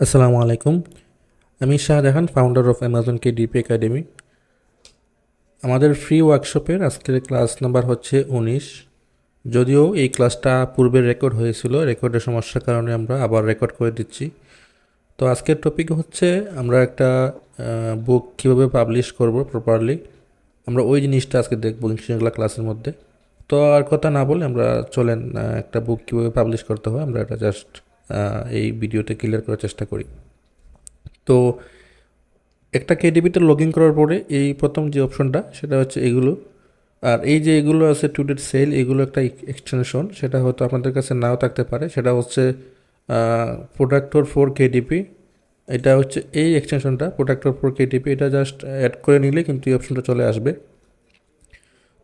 আসসালামু আলাইকুম। আমি Shah Shahjahan founder of Amazon K DP academy আমাদের ফ্রি ওয়ার্কশপের আজকের ক্লাস নাম্বার হচ্ছে উনিশ। যদিও এই ক্লাসটা পূর্বে রেকর্ড হয়েছিল রেকর্ডের সমস্যার কারণে আমরা আবার রেকর্ড করে দিচ্ছি। তো আজকের টপিক হচ্ছে আমরা একটা বুক কীভাবে পাবলিশ করব প্রপারলি আমরা ওই জিনিসটা আজকে দেখব ইনশাল্লাহ ক্লাসের মধ্যে। তো আর কথা না বলে আমরা চলেন একটা বুক কীভাবে পাবলিশ করতে হয়, আমরা এটা জাস্ট এই ভিডিওতে ক্লিয়ার করার চেষ্টা করি। তো একটা কেডিবিতে লগ ইন করার পরে এই প্রথম যে অপশনটা সেটা হচ্ছে এগুলো। আর এই যে এগুলো আছে টু ডেট সেল এগুলো একটা এক্সটেনশন সেটা হয়তো আপনাদের কাছে নাও থাকতে পারে। সেটা হচ্ছে প্রোডাক্টর ফোর কেডিপি এটা হচ্ছে এই এক্সটেনশনটা প্রোডাক্টর ফোর কেডিপি এটা জাস্ট অ্যাড করে নিলে কিন্তু এই অপশনটা চলে আসবে।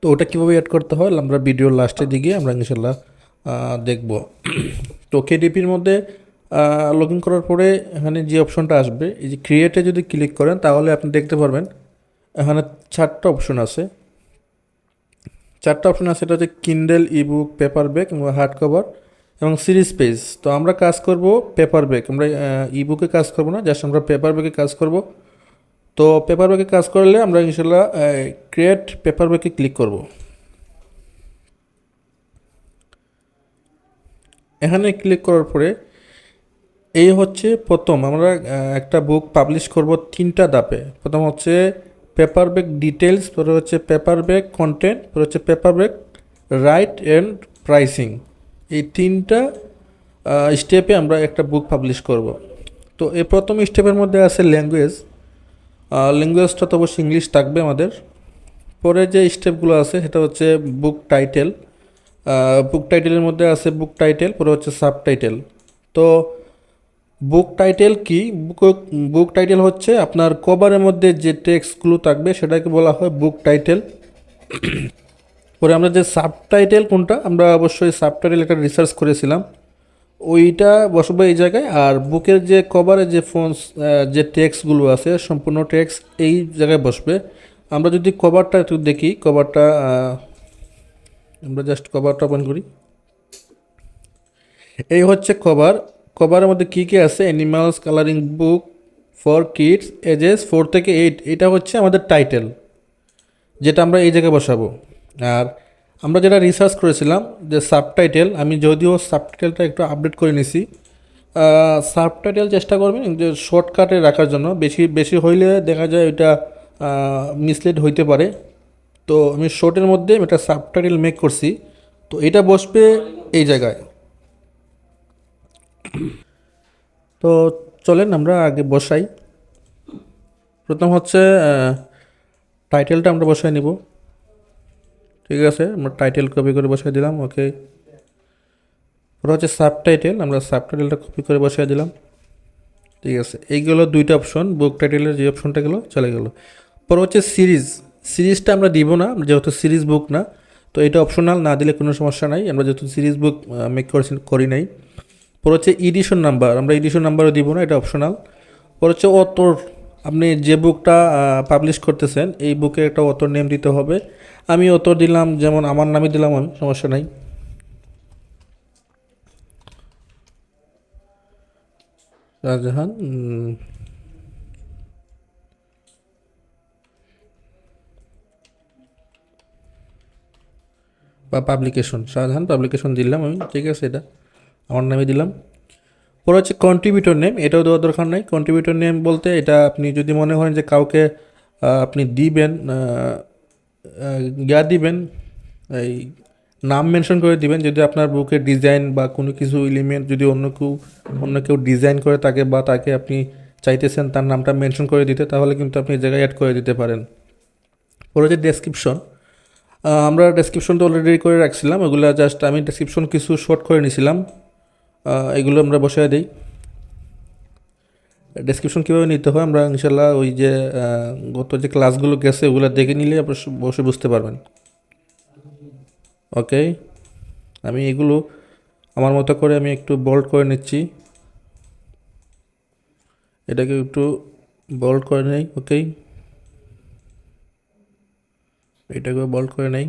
তো ওটা কীভাবে অ্যাড করতে হয়? আমরা ভিডিওর লাস্টের দিকে আমরা ইনশাল্লাহ দেখব। তো কেডিপির মধ্যে লগ ইন করার পরে এখানে যে অপশনটা আসবে, এই যে ক্রিয়েটে যদি ক্লিক করেন, তাহলে আপনি দেখতে পারবেন, এখানে চারটা অপশন আছে। চারটা অপশন আছে, এটা হচ্ছে কিন্ডেল ইবুক পেপার ব্যাগ এবং হার্ড কভার এবং সিরিজ পেজ তো আমরা কাজ করব পেপার ব্যাগ আমরা ইবুকে কাজ করব না জাস্ট আমরা পেপার ব্যাগে কাজ করব। তো পেপার ব্যাগে কাজ করলে আমরা ইনশাল্লাহ ক্রিয়েট পেপার ব্যাগে ক্লিক করব। এখানে ক্লিক করার পরে এই হচ্ছে প্রথম, আমরা একটা বুক পাবলিশ করব তিনটা ধাপে। প্রথম হচ্ছে পেপার ব্যাগ ডিটেলস পরে হচ্ছে পেপার ব্যাগ কন্টেন্ট পরে হচ্ছে paperback right and pricing এই তিনটা স্টেপে আমরা একটা বুক পাবলিশ করব। তো এই প্রথম স্টেপের মধ্যে আছে ল্যাঙ্গুয়েজ ল্যাঙ্গুয়েজটা তো অবশ্যই ইংলিশ থাকবে আমাদের। পরে যে স্টেপগুলো আছে, সেটা হচ্ছে বুক টাইটেল বুক টাইটেলের মধ্যে আছে বুক টাইটেল পরে হচ্ছে সাব টাইটেল তো বুক টাইটেল কি? বুক বুক টাইটেল হচ্ছে আপনার কভারের মধ্যে যে টেক্সটগুলো থাকবে সেটাকে বলা হয় বুক টাইটেল পরে আমরা যে সাব টাইটেল কোনটা, আমরা অবশ্যই সাব টাইটেল একটা রিসার্চ করেছিলাম। ওইটা বসবে এই জায়গায়, আর বুকের যে কভারে যে ফোনস যে টেক্সটগুলো আছে, সম্পূর্ণ টেক্সট এই জায়গায় বসবে। আমরা যদি কভারটা একটু দেখি কভারটা আমরা জাস্ট কভারটা ওপেন করি। এই হচ্ছে কভার কভারের মধ্যে কী কী আছে? Animals colouring book for kids ages four থেকে এইট এটা হচ্ছে আমাদের টাইটেল যেটা আমরা এই জায়গায় বসাবো। আর আমরা যেটা রিসার্চ করেছিলাম যে সাবটাইটেল আমি যদিও সাবটাইটেলটা একটু আপডেট করে নিছি। সাবটাইটেল চেষ্টা করবেন যে শর্টকাটে রাখার জন্য। বেশি বেশি হইলে দেখা যায় ওইটা মিসলিড হইতে পারে। তো আমি শর্টের মধ্যে একটা সাবটাইটেল মেক করছি। তো এটা বসবে এই জায়গায়। তো চলেন আমরা আগে বসাই। প্রথম হচ্ছে টাইটেলটা আমরা বসাই নিব। ঠিক আছে, আমরা টাইটেল কপি করে বসাই দিলাম ওকে ওটা হচ্ছে সাব টাইটেল আমরা সাবটাইটেলটা কপি করে বসাই দিলাম। ঠিক আছে, এইগুলো দুইটা অপশন বুক টাইটেলের যে অপশনটা গেলো, চলে গেলো। পর হচ্ছে সিরিজ সিরিজটা আমরা দিব না, যেহেতু সিরিজ বুক না, তো এটা অপশনাল না দিলে কোনো সমস্যা নাই। আমরা যেহেতু সিরিজ বুক মেক করেছি, করি নাই। পর হচ্ছে ইডিশন নাম্বার আমরা এডিশন নাম্বারও দিব না, এটা অপশনাল পর হচ্ছে অতর আপনি যে বুকটা পাবলিশ করতেছেন, এই বুকে একটা অতর নেম দিতে হবে। আমি অতর দিলাম, যেমন আমার নামে দিলাম, আমি, সমস্যা নাই। শাহজাহান বা পাবলিকেশন শাহজাহান পাবলিকেশন দিলাম আমি, ঠিক আছে এটা। আমার নামে দিলাম। পরে হচ্ছে কন্ট্রিবিউটর নেম এটাও দেওয়ার দরকার নেই। কন্ট্রিবিউটর নেম বলতে এটা আপনি যদি মনে করেন যে কাউকে আপনি দিবেন ইয়া দিবেন, এই নাম মেনশন করে দিবেন, যদি আপনার বুকের ডিজাইন বা কোনো কিছু এলিমেন্ট যদি অন্য কেউ অন্য কেউ ডিজাইন করে তাকে বা তাকে আপনি চাইতেছেন তার নামটা মেনশন করে দিতে, তাহলে কিন্তু আপনি জায়গায় অ্যাড করে দিতে পারেন। পরে হচ্ছে ডেসক্রিপশন আমরা ডেসক্রিপশনটা অলরেডি করে রাখছিলাম। ওগুলো জাস্ট আমি ডেসক্রিপশন কিছু শর্ট করে নিয়েছিলাম এগুলো আমরা বসায় দিই। ডেসক্রিপশন কীভাবে নিতে হয় আমরা ইনশাল্লাহ ওই যে গত যে ক্লাসগুলো গেছে ওগুলো দেখে নিলে অবশ্যই বুঝতে পারবেন। ওকে আমি এগুলো আমার মতো করে আমি একটু বোল্ড করে নিচ্ছি। এটাকে একটু বোল্ড করে নেই ওকে এটাকে বল করে নেই।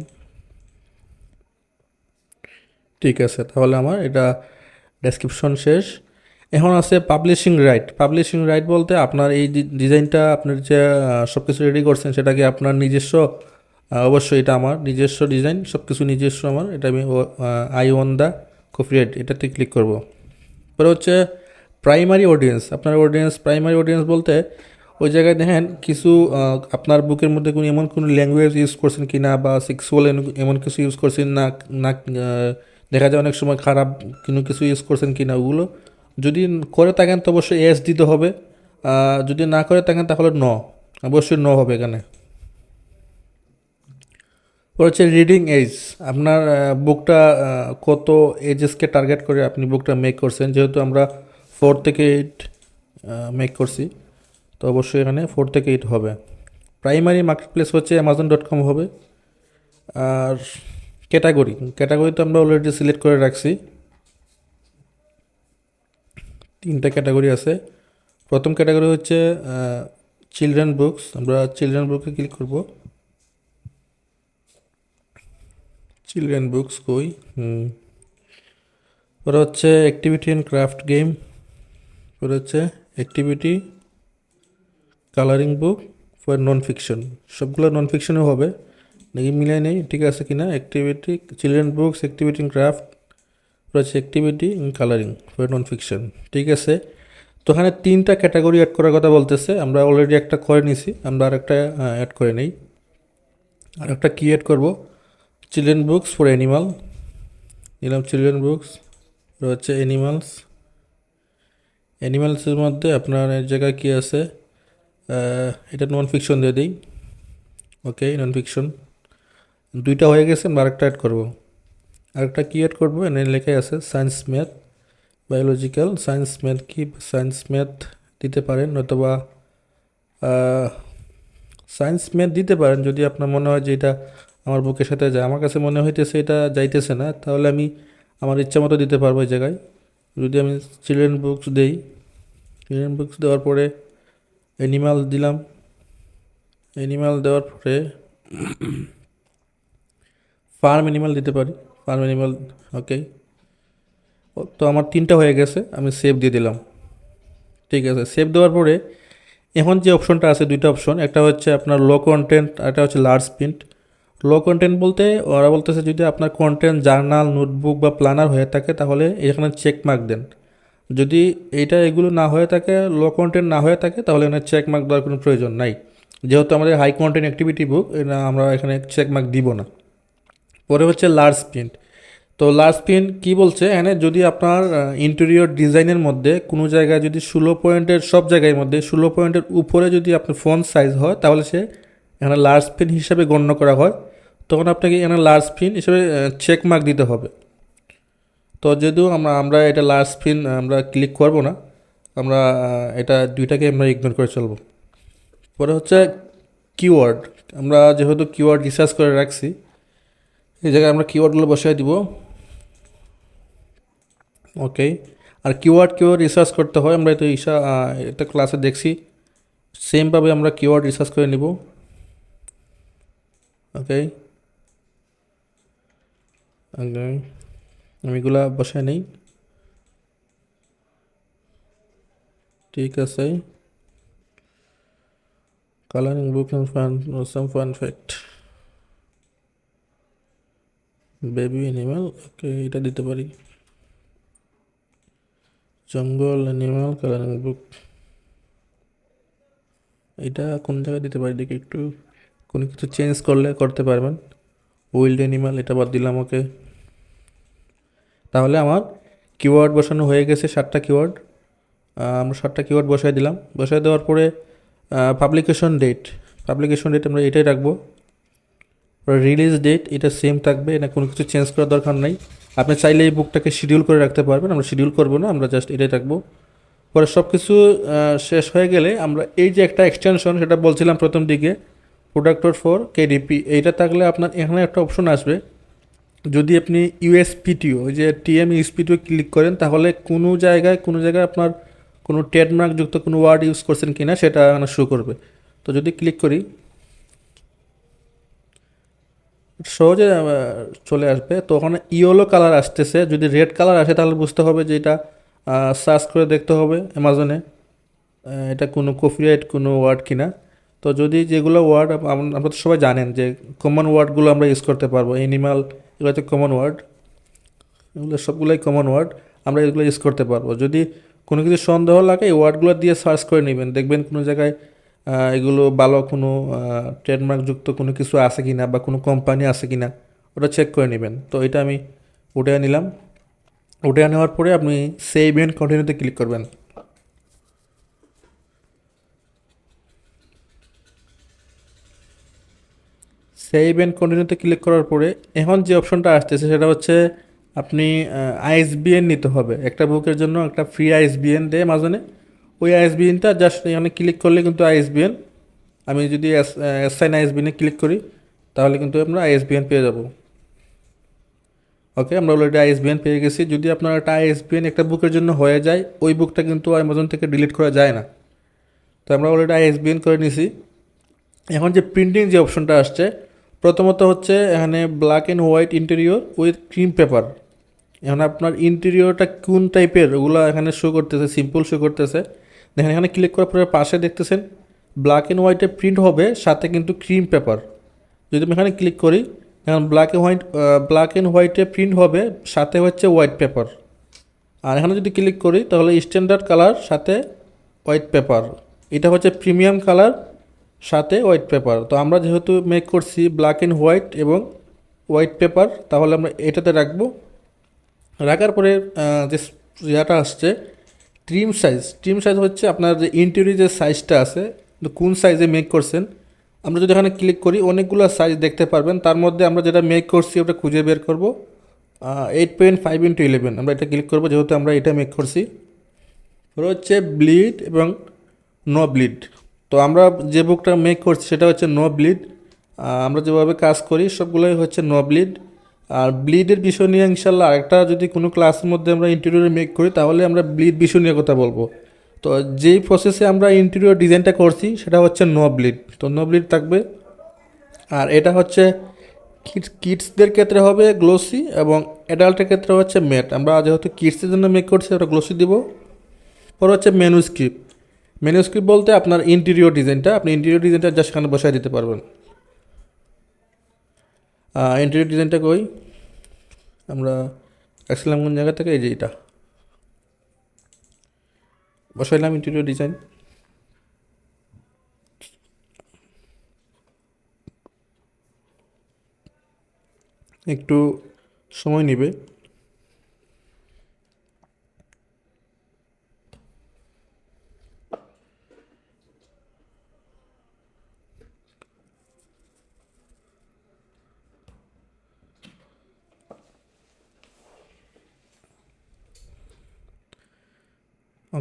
ঠিক আছে, তাহলে আমার এটা ডেসক্রিপশন শেষ। এখন আছে পাবলিশিং রাইট পাবলিশিং রাইট বলতে আপনার এই ডিজাইনটা আপনার যে সব কিছু রেডি করছেন সেটা কি আপনার নিজস্ব অবশ্যই এটা আমার নিজস্ব ডিজাইন সব কিছু নিজস্ব আমার। এটা আমি আই ওয়ান দ্য কপিরাইট এটাতে ক্লিক করব। পরে হচ্ছে প্রাইমারি অডিয়েন্স আপনার অডিয়েন্স প্রাইমারি অডিয়েন্স বলতে ওই জায়গায় দেখেন কিছু আপনার বুকের মধ্যে কোনো এমন কোনো ল্যাঙ্গুয়েজ ইউজ করছেন কি না বা সেক্সুয়াল এমন কিছু ইউজ করছেন না না দেখা যায় অনেক সময় খারাপ কোনো কিছু ইউজ করছেন কি না ওগুলো। যদি করে থাকেন তো অবশ্যই এস দিতে হবে। যদি না করে থাকেন তাহলে ন অবশ্যই ন হবে এখানে। হচ্ছে রিডিং এজ আপনার বুকটা কত এজেসকে টার্গেট করে আপনি বুকটা মেক করছেন? যেহেতু আমরা ফোর থেকে এইট মেক করছি। তো অবশ্যই এখানে ফোর থেকে এইট হবে। প্রাইমারি মার্কেট প্লেস হচ্ছে অ্যামাজন ডট কম হবে। আর ক্যাটাগরি ক্যাটাগরি তো আমরা অলরেডি সিলেক্ট করে রাখছি। তিনটা ক্যাটাগরি আছে। প্রথম ক্যাটাগরি হচ্ছে চিলড্রেন বুকস আমরা চিলড্রেন বুকে ক্লিক করব। চিলড্রেন বুকস কই? হুম। ওরা হচ্ছে অ্যাক্টিভিটি অ্যান্ড ক্রাফট গেম ওরা হচ্ছে activity colouring book for non fiction সবগুলো নন ফিকশনও হবে। নাকি মিলাই নেই? ঠিক আছে কিনা? Activity children books activity in craft রয়েছে activity in colouring for non fiction ঠিক আছে? তো ওখানে তিনটা ক্যাটাগরি অ্যাড করার কথা বলতেছে। আমরা অলরেডি একটা করে নিছি। আমরা আরেকটা অ্যাড করে নেই। আর একটা কি অ্যাড করব? চিলড্রেন বুকস ফর অ্যানিমাল নিলাম চিলড্রেন বুকস রয়েছে অ্যানিমালস অ্যানিমালসের মধ্যে আপনার জায়গায় কী আছে? এটা নন ফিকশন দিয়ে দিই। ওকে নন ফিকশন দুইটা হয়ে গেছে আমরা আরেকটা অ্যাড করব। আরেকটা কি অ্যাড করব? এনে লেখাই আছে science math biological science math কি সায়েন্স ম্যাথ দিতে পারেন, নতুবা সায়েন্স ম্যাথ দিতে পারেন, যদি আপনার মনে হয় যে এটা আমার বুকের সাথে যায়। আমার কাছে মনে হইতেছে এটা যাইতেছে না, তাহলে আমি আমার ইচ্ছা মতো দিতে পারব এই জায়গায়। যদি আমি চিলড্রেন বুকস দেই চিলড্রেন বুকস দেওয়ার পরে অ্যানিমাল দিলাম। অ্যানিমাল দেওয়ার পরে ফার্ম অ্যানিমাল দিতে পারি। ফার্ম অ্যানিমাল ওকে তো আমার তিনটা হয়ে গেছে, আমি সেভ দিয়ে দিলাম। ঠিক আছে সেভ দেওয়ার পরে এখন যে অপশনটা আছে দুইটা অপশন একটা হচ্ছে আপনার লো কন্টেন্ট একটা হচ্ছে লার্জ প্রিন্ট লো কন্টেন্ট বলতে ওরা বলতেছে যদি আপনার কন্টেন্ট জার্নাল নোটবুক বা প্ল্যানার হয়ে থাকে, তাহলে এখানে চেক মার্ক দেন। যদি এইটা এগুলো না হয়ে থাকে লো কন্টেন্ট না হয়ে থাকে, তাহলে এখানে চেক মার্ক দেওয়ার কোনো প্রয়োজন নাই। যেহেতু আমাদের হাই কন্টেন্ট অ্যাক্টিভিটি বুক এটা আমরা এখানে চেক মার্ক দিব না। পরে হচ্ছে লার্জ প্রিন্ট তো লার্জ প্রিন্ট কী বলছে? এখানে যদি আপনার ইন্টেরিয়র ডিজাইনের মধ্যে কোনো জায়গায় যদি ষোলো পয়েন্টের, সব জায়গায় মধ্যে ষোলো পয়েন্টের উপরে যদি আপনার ফোন সাইজ হয়, তাহলে সে এখানে লার্জ প্রিন্ট হিসাবে গণ্য করা হয়। তখন আপনাকে এখানে লার্জ প্রিন্ট হিসেবে চেক মার্ক দিতে হবে। তো যদিও আমরা আমরা এটা লার্জ প্রিন্ট আমরা ক্লিক করব না, আমরা এটা দুইটাকে আমরা ইগনোর করে চলবো। পরে হচ্ছে কিওয়ার্ড আমরা যেহেতু কিওয়ার্ড রিসার্চ করে রাখছি, এই জায়গায় আমরা কিওয়ার্ডগুলো বসিয়ে দিব। ওকে আর কিওয়ার্ড কিওয়ার্ড রিসার্চ করতে হয়, আমরা তো ইসা এটা ক্লাসে দেখছি। সেমভাবে আমরা কিওয়ার্ড রিসার্চ করে নিব। ওকে ওকে আমি এগুলা বসায় নেই। ঠিক আছে। Colouring book fun some fun fact baby animal okay এটা দিতে পারি। জঙ্গল অ্যানিমাল কালারিং বুক এটা কোন জায়গায় দিতে পারি দেখি একটু। কোনো কিছু চেঞ্জ করলে করতে পারবেন। উইল্ড অ্যানিমাল এটা বাদ দিলাম ওকে তাহলে আমার কিওয়ার্ড বসানো হয়ে গেছে সাতটা কিওয়ার্ড আমরা সাতটা কিওয়ার্ড বসাই দিলাম। বসাই দেওয়ার পরে পাবলিকেশন ডেট পাবলিকেশন ডেট আমরা এটাই রাখব। রিলিজ ডেট এটা সেম থাকবে, এটা কোনো কিছু চেঞ্জ করার দরকার নাই। আপনি চাইলে এই বুকটাকে শিডিউল করে রাখতে পারবেন, আমরা শিডিউল করব না, আমরা জাস্ট এটাই রাখব। পরে সব কিছু শেষ হয়ে গেলে আমরা এই যে একটা এক্সটেনশন সেটা বলছিলাম প্রথম দিকে প্রোডাক্টর ফর কেডিপি এইটা থাকলে আপনার এখানে একটা অপশন আসবে। যদি আপনি ইউএসপিটিও ওই যে টিএম ইউএসপিটিও ক্লিক করেন, তাহলে কোনো জায়গায় কোনো জায়গায় আপনার কোনো ট্রেডমার্ক যুক্ত কোনো ওয়ার্ড ইউজ করছেন কিনা, সেটা এখানে শো করবে। তো যদি ক্লিক করি, সহজে চলে আসবে। তো ওখানে ইয়েলো কালার আসতেছে। যদি রেড কালার আসে, তাহলে বুঝতে হবে যে এটা সার্চ করে দেখতে হবে অ্যামাজনে এটা কোনো কপিরাইট কোনো ওয়ার্ড কিনা। তো যদি যেগুলো ওয়ার্ড আমরা তো সবাই জানেন যে কমন ওয়ার্ডগুলো আমরা ইউজ করতে পারব। অ্যানিমাল এগুলো হচ্ছে কমন ওয়ার্ড এগুলো সবগুলোই কমন ওয়ার্ড আমরা এগুলো ইউজ করতে পারব। যদি কোনো কিছু সন্দেহ লাগে, এই ওয়ার্ডগুলো দিয়ে সার্চ করে নেবেন। দেখবেন কোনো জায়গায় এগুলো ভালো কোনো ট্রেডমার্কযুক্ত কোনো কিছু আছে কি না বা কোনো কোম্পানি আছে কি না ওটা চেক করে নেবেন। তো এটা আমি উঠে নিলাম উঠে নেওয়ার পরে আপনি সেভ এন্ড কন্টিনিউতে ক্লিক করবেন। সেভ এন্ড কন্টিনিউতে ক্লিক করার পরে এখন যে অপশনটা আসতেছে সেটা হচ্ছে আপনি আইএসবিএন নিতে হবে। একটা বুকের জন্য একটা ফ্রি আইএসবিএন দেয় মাঝনে ওই আইএসবিএনটা জাস্ট এখানে ক্লিক করলে কিন্তু আইএসবিএন আমি যদি এস এসআইন আইএসবিএনে ক্লিক করি, তাহলে কিন্তু আমরা আইএসবিএন পেয়ে যাব। ওকে আমরা অলরেডি আইএসবিএন পেয়ে গেছি। যদি আপনার একটা আইএসবিএন একটা বুকের জন্য হয়ে যায়, ওই বুকটা কিন্তু অ্যামাজন থেকে ডিলিট করা যায় না। তো আমরা অলরেডি আইএসবিএন করে নিছি। এখন যে প্রিন্টিং যে অপশনটা আসছে প্রথমত হচ্ছে এখানে black and white interior with cream paper এখন আপনার ইন্টেরিয়রটা কোন টাইপের ওগুলো এখানে শো করতেছে সিম্পল শো করতেছে। দেখেন, এখানে ক্লিক করার পরে পাশে দেখতেছেন ব্ল্যাক অ্যান্ড হোয়াইটে প্রিন্ট হবে, সাথে কিন্তু ক্রিম পেপার যদি আমি এখানে ক্লিক করি এখন black and white black and হোয়াইটে print হবে, সাথে হচ্ছে হোয়াইট পেপার আর এখানে যদি ক্লিক করি, তাহলে স্ট্যান্ডার্ড কালার সাথে হোয়াইট পেপার এটা হচ্ছে প্রিমিয়াম কালার সাথে হোয়াইট পেপার তো আমরা যেহেতু মেক করছি ব্ল্যাক অ্যান্ড হোয়াইট এবং হোয়াইট পেপার তাহলে আমরা এটাতে রাখব। রাখার পরে যে ইয়াটা আসছে ট্রিম সাইজ ট্রিম সাইজ হচ্ছে আপনার যে ইন্টেরিয়র যে সাইজটা আছে কোন সাইজে মেক করছেন। আমরা যদি এখানে ক্লিক করি, অনেকগুলো সাইজ দেখতে পারবেন। তার মধ্যে আমরা যেটা মেক করছি, ওটা খুঁজে বের করব। Eight point five into eleven আমরা এটা ক্লিক করব, যেহেতু আমরা এটা মেক করছি। পরে হচ্ছে ব্লিড এবং নো ব্লিড তো আমরা যে বুকটা মেক করছি সেটা হচ্ছে নো ব্লিড আমরা যেভাবে কাজ করি সবগুলোই হচ্ছে নো ব্লিড আর ব্লিডের বিষয় নিয়ে ইনশাল্লাহ আরেকটা যদি কোনো ক্লাসের মধ্যে আমরা ইন্টেরিয়রে মেক করি তাহলে আমরা ব্লিড বিষয় নিয়ে কথা বলব। তো যেই প্রসেসে আমরা ইন্টেরিয়র ডিজাইনটা করছি সেটা হচ্ছে নো ব্লিড তো নো ব্লিড থাকবে। আর এটা হচ্ছে কিডস কিডসদের ক্ষেত্রে হবে গ্লোসি এবং অ্যাডাল্টের ক্ষেত্রে হচ্ছে ম্যাট আমরা যেহেতু কিডসের জন্য মেক করছি ওটা গ্লোসি দিব। পরে হচ্ছে মেনু মেনু স্ক্রিপ্ট বলতে আপনার ইন্টেরিয়র ডিজাইনটা আপনি ইন্টেরিয়র ডিজাইনটা জাস্ট এখানে বসায় দিতে পারবেন। ইন্টেরিয়র ডিজাইনটা কই? আমরা আসলাম কোন জায়গা থেকে এই যে এটা। বসাইলাম ইন্টেরিয়র ডিজাইন একটু সময় নেবে।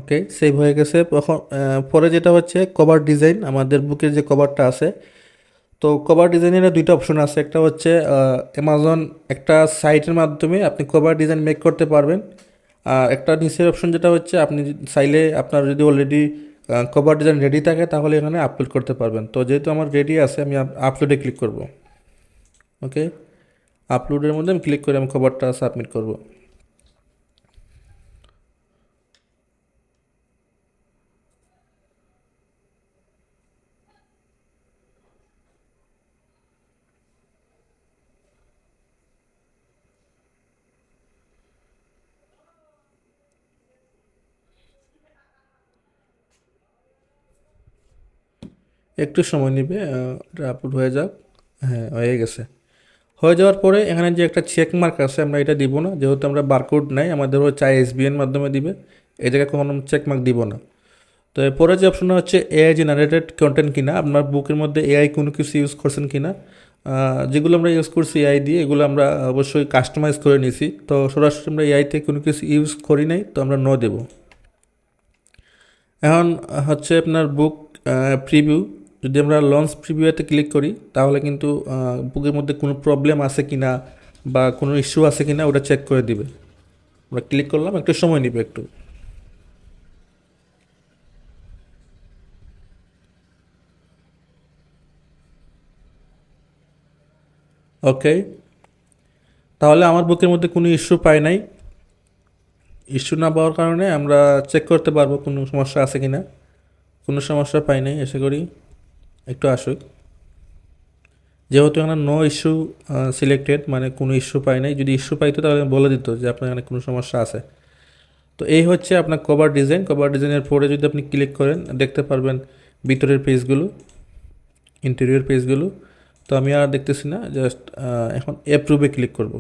ওকে সেভ হয়ে গেছে। এখন পরে যেটা হচ্ছে কভার ডিজাইন আমাদের বুকের যে কভারটা আছে। তো কভার ডিজাইনের দুইটা অপশন আছে। একটা হচ্ছে অ্যামাজন একটা সাইটের মাধ্যমে আপনি কভার ডিজাইন মেক করতে পারবেন। আর একটা নিচের অপশন যেটা হচ্ছে, আপনি চাইলে আপনার যদি অলরেডি কভার ডিজাইন রেডি থাকে, তাহলে এখানে আপলোড করতে পারবেন। তো যেহেতু আমার রেডি আছে, আমি আপলোডে ক্লিক করব। ওকে আপলোডের মধ্যে আমি ক্লিক করে আমি কভারটা সাবমিট করব। একটু সময় নেবে এটা আপলোড হয়ে যাক। হ্যাঁ হয়ে গেছে। হয়ে যাওয়ার পরে এখানে যে একটা চেক মার্ক আছে, আমরা এটা দিব না। যেহেতু আমরা বারকোড নাই আমাদের হচ্ছে আইএসবিএন মাধ্যমে দিবে। এই জায়গায় কোনো চেক মার্ক দিব না। তো এরপরে যে অপশনটা হচ্ছে এআই জেনারেটেড কন্টেন্ট কিনা, আপনার বুকের মধ্যে এআই কোনো কিছু ইউজ করছেন কিনা যেগুলো আমরা ইউজ করছি এআই দিয়ে, এগুলো আমরা অবশ্যই কাস্টমাইজ করে নিয়েছি তো সরাসরি আমরা এআইতে কোনো কিছু ইউজ করি নাই, তো আমরা ন দেব। এখন হচ্ছে আপনার বুক প্রিভিউ যদি আমরা লঞ্চ প্রিভিউতে ক্লিক করি, তাহলে কিন্তু বুকের মধ্যে কোনো প্রবলেম আছে কি না বা কোনো ইস্যু আছে কি না ওটা চেক করে দিবে। আমরা ক্লিক করলাম, একটু সময় নিবে একটু। ওকে তাহলে আমার বুকের মধ্যে কোনো ইস্যু পাই নাই। ইস্যু না পাওয়ার কারণে আমরা চেক করতে পারব কোনো সমস্যা আছে কি না কোনো সমস্যা পাই নাই, আশা করি। একটু আসুক। যেহেতু এখানে নো ইস্যু সিলেক্টেড মানে কোনো ইস্যু পাই নাই। যদি ইস্যু পাইতো তাহলে বলে দিত যে আপনার এখানে কোনো সমস্যা আছে। তো এই হচ্ছে আপনার কভার ডিজাইন কভার ডিজাইনের পরে যদি আপনি ক্লিক করেন, দেখতে পারবেন ভিতরের পেজগুলো ইন্টেরিয়র পেজগুলো তো আমি আর দেখতেছি না জাস্ট এখন অ্যাপ্রুভে ক্লিক করব।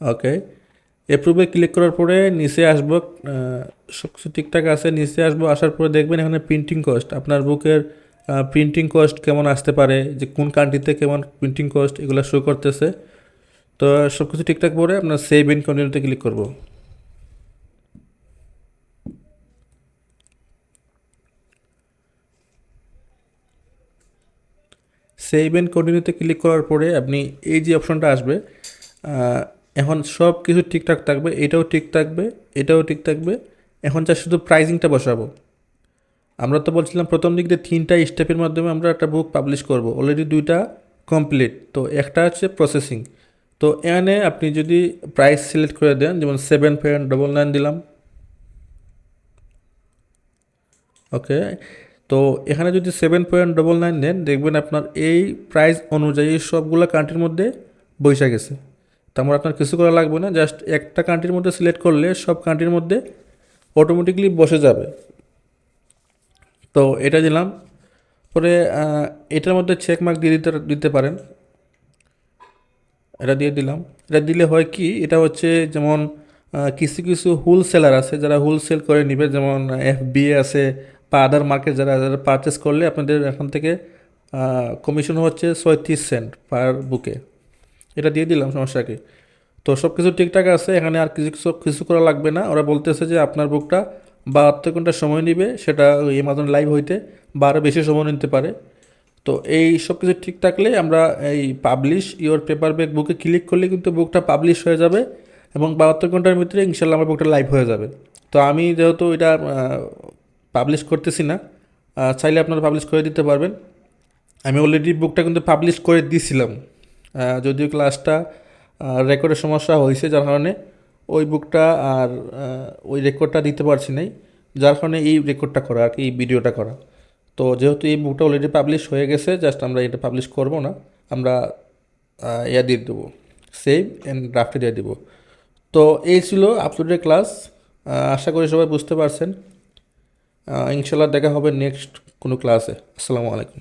ওকে অ্যাপ্রুভে ক্লিক করার পরে নিচে আসব সব কিছু ঠিকঠাক আছে, নিচে আসব, আসার পরে দেখবেন এখানে প্রিন্টিং কস্ট আপনার বুকের প্রিন্টিং কস্ট কেমন আসতে পারে, যে কোন কান্ট্রিতে কেমন প্রিন্টিং কস্ট এগুলো শো করতেছে। তো সব কিছু ঠিকঠাক পরে আপনার সেভ ইন কন্টিনিউতে ক্লিক করব। সেভ এন্ড কন্টিনিউতে ক্লিক করার পরে আপনি এই যে অপশনটা আসবে এখন সব কিছু ঠিকঠাক থাকবে, এটাও ঠিক থাকবে, এটাও ঠিক থাকবে, এখন যা শুধু প্রাইজিংটা বসাবো। আমরা তো বলছিলাম প্রথম দিক দিয়ে তিনটা স্টেপের মাধ্যমে আমরা একটা বুক পাবলিশ করব অলরেডি দুইটা কমপ্লিট তো একটা হচ্ছে প্রসেসিং তো এখানে আপনি যদি প্রাইস সিলেক্ট করে দেন, যেমন সেভেন পয়েন্ট ডবল নাইন দিলাম। ওকে তো এখানে যদি সেভেন পয়েন্ট ডবল নাইন দেন দেখবেন আপনার এই প্রাইস অনুযায়ী সবগুলো কান্ট্রির মধ্যে বৈশা গেছে। তো আমার আপনার কিছু করা লাগবে না জাস্ট একটা কান্ট্রির মধ্যে সিলেক্ট করলে সব কান্ট্রির মধ্যে অটোমেটিকলি বসে যাবে। তো এটা দিলাম। পরে এটার মধ্যে চেক মার্ক দিয়ে দিতে দিতে পারেন। এটা দিয়ে দিলাম। এটা দিলে হয় কি, এটা হচ্ছে যেমন কিছু কিছু হোলসেলার আছে, যারা হোলসেল করে নিবে, যেমন এফ আছে বা আদার মার্কেট যারা যারা পারচেস করলে আপনাদের এখান থেকে কমিশন হচ্ছে ছয়ত্রিশ সেন্ট পার বুকে এটা দিয়ে দিলাম সমস্যাকে তো সব কিছু ঠিকঠাক আছে, এখানে আর কিছু কিছু করা লাগবে না। ওরা বলতেছে যে আপনার বুকটা বাহাত্তর ঘণ্টা সময় নেবে, সেটা এমাজন লাইভ হইতে বা আরও বেশি সময় নিতে পারে। তো এই সব কিছু ঠিক থাকলে আমরা এই পাবলিশ ইওর পেপার ব্যাগ বুকে ক্লিক করলে কিন্তু বুকটা পাবলিশ হয়ে যাবে এবং বাহাত্তর ঘণ্টার ভিতরে ইনশাল্লাহ আমার বুকটা লাইভ হয়ে যাবে। তো আমি যেহেতু এটা পাবলিশ করতেছি না চাইলে আপনারা পাবলিশ করে দিতে পারবেন। আমি অলরেডি বুকটা কিন্তু পাবলিশ করে দিয়েছিলাম যদিও ক্লাসটা রেকর্ডের সমস্যা হয়েছে যার কারণে ওই বুকটা আর ওই রেকর্ডটা দিতে পারছি নাই, যার কারণে এই রেকর্ডটা করা আর কি, এই ভিডিওটা করা। তো যেহেতু এই বুকটা অলরেডি পাবলিশ হয়ে গেছে জাস্ট আমরা এটা পাবলিশ করব না, আমরা ইয়া দিয়ে দেবো সেভ অ্যান্ড ড্রাফটে দিয়ে দেবো। তো এই ছিল আপলোডের ক্লাস আশা করি সবাই বুঝতে পারছেন। ইনশাল্লাহ দেখা হবে নেক্সট কোনো ক্লাসে আসসালামু আলাইকুম।